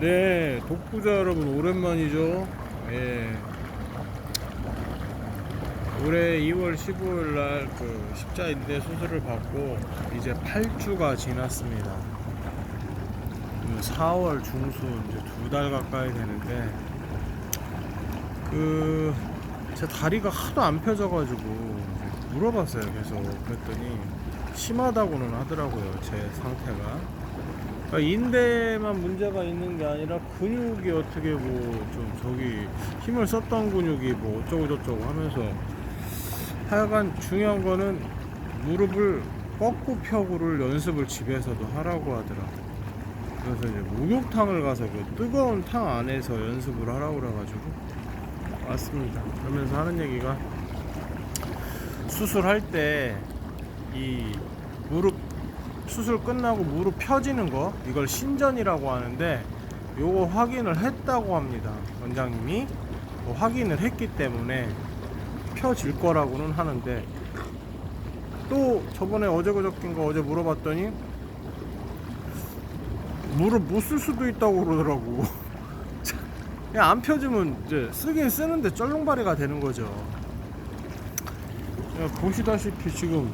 네, 독부자 여러분 오랜만이죠. 예. 올해 2월 15일 날 그 십자인대 수술을 받고 이제 8주가 지났습니다. 4월 중순 이제 두 달 가까이 되는데 그 제 다리가 하도 안 펴져가지고 물어봤어요 계속 그랬더니 심하다고는 하더라고요 제 상태가 인대만 문제가 있는 게 아니라 근육이 어떻게 뭐 좀 저기 힘을 썼던 근육이 뭐 어쩌고 저쩌고 하면서 하여간 중요한 거는 무릎을 꺾고 펴고를 연습을 집에서도 하라고 하더라고. 그래서 이제 목욕탕을 가서 그 뜨거운 탕 안에서 연습을 하라고 그래가지고 왔습니다. 그러면서 하는 얘기가 수술할 때 이 무릎 수술 끝나고 무릎 펴지는 거 이걸 신전이라고 하는데 요거 확인을 했다고 합니다. 원장님이 뭐 확인을 했기 때문에 펴질 거라고는 하는데 또 저번에 어제 그저께인가 어제 물어봤더니 무릎 못 쓸 수도 있다고 그러더라고. 그냥 안 펴지면 이제 쓰긴 쓰는데 쩔렁발이가 되는 거죠. 야, 보시다시피 지금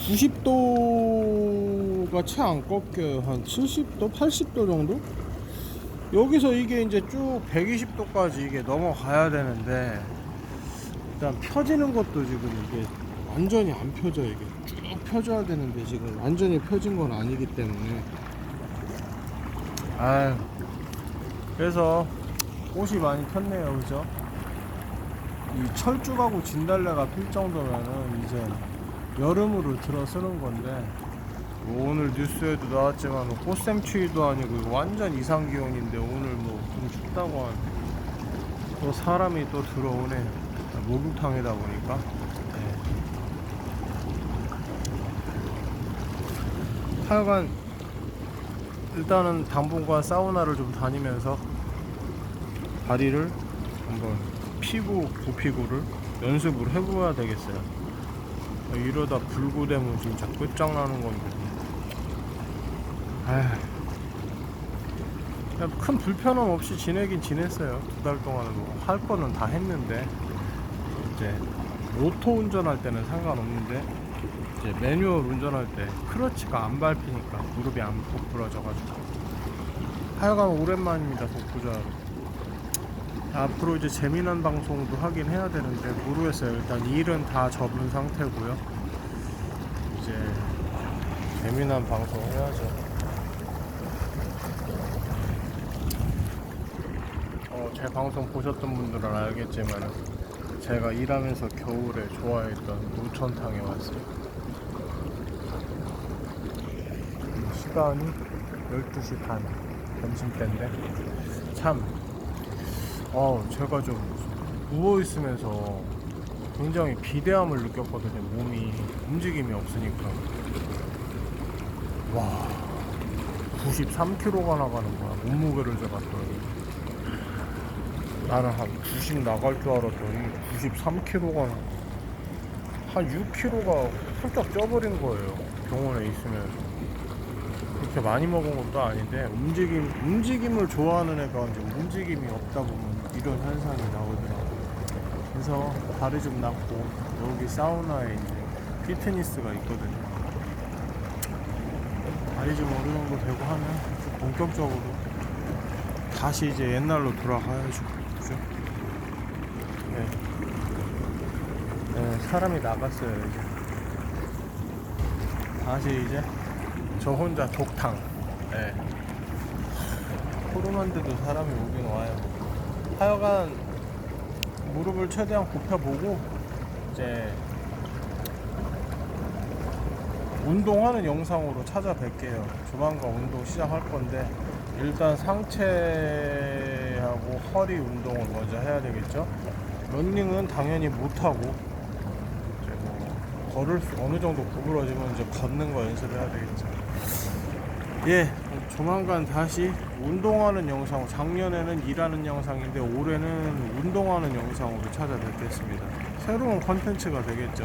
90도가 채 안 꺾여요. 한 70도, 80도 정도? 여기서 이게 이제 쭉 120도까지 이게 넘어가야 되는데, 일단 펴지는 것도 지금 이게 완전히 안 펴져, 이게. 쭉 펴져야 되는데, 지금 완전히 펴진 건 아니기 때문에. 아유. 그래서 꽃이 많이 폈네요, 그죠? 이 철쭉하고 진달래가 필 정도면은 이제 여름으로 들어서는 건데 뭐 오늘 뉴스에도 나왔지만 뭐 꽃샘추위도 아니고 완전 이상 기온인데 오늘 뭐 좀 춥다고 하는데 또 사람이 또 들어오네 목욕탕이다 보니까 네. 하여간 일단은 당분간 사우나를 좀 다니면서 다리를 한번 피고 부피고를 연습을 해보아야 되겠어요. 이러다 불구되면 진짜 끝장나는 건데. 그냥 큰 불편함 없이 지내긴 지냈어요. 두 달 동안은 뭐 할 거는 다 했는데 이제 오토 운전할 때는 상관없는데 이제 매뉴얼 운전할 때 크러치가 안 밟히니까 무릎이 안 부풀어져가지고 하여간 오랜만입니다 독부자 여러분. 앞으로 이제 재미난 방송도 하긴 해야 되는데 모르겠어요. 일단 일은 다 접은 상태고요. 이제 재미난 방송 해야죠. 어, 제 방송 보셨던 분들은 알겠지만 제가 일하면서 겨울에 좋아했던 노천탕에 왔어요. 시간이 12시 반 점심 때인데 참 어, 제가 좀 누워 있으면서 굉장히 비대함을 느꼈거든요. 몸이 움직임이 없으니까. 와, 93kg가 나가는 거야. 몸무게를 재봤더니. 나는 한 90 나갈 줄 알았더니 93kg가 나. 한 6kg가 훌쩍 쪄버린 거예요. 병원에 있으면서. 그렇게 많이 먹은 것도 아닌데 움직임 움직임을 좋아하는 애가 이제 움직임이 없다 보면 이런 현상이 나오더라고요. 그래서 다리 좀 낫고 여기 사우나에 이제 피트니스가 있거든요. 다리 좀 어느 정도 되고 하면 좀 본격적으로 다시 이제 옛날로 돌아가야죠. 그죠? 네. 네, 사람이 나갔어요, 이제. 다시 이제 저 혼자 독탕. 예. 코로나인데도 사람이 오긴 와요. 하여간 무릎을 최대한 굽혀보고 이제 운동하는 영상으로 찾아뵐게요. 조만간 운동 시작할 건데 일단 상체하고 허리 운동을 먼저 해야 되겠죠. 런닝은 당연히 못하고 이제 뭐 걸을 수 어느 정도 구부러지면 이제 걷는 거 연습해야 되겠죠. 예, 조만간 다시 운동하는 영상, 작년에는 일하는 영상인데 올해는 운동하는 영상으로 찾아뵙겠습니다. 새로운 컨텐츠가 되겠죠.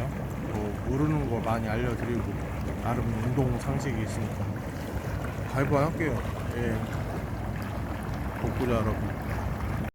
뭐 모르는 거 많이 알려드리고 나름 운동 상식이 있으니까 발부할게요. 예. 복구자 여러분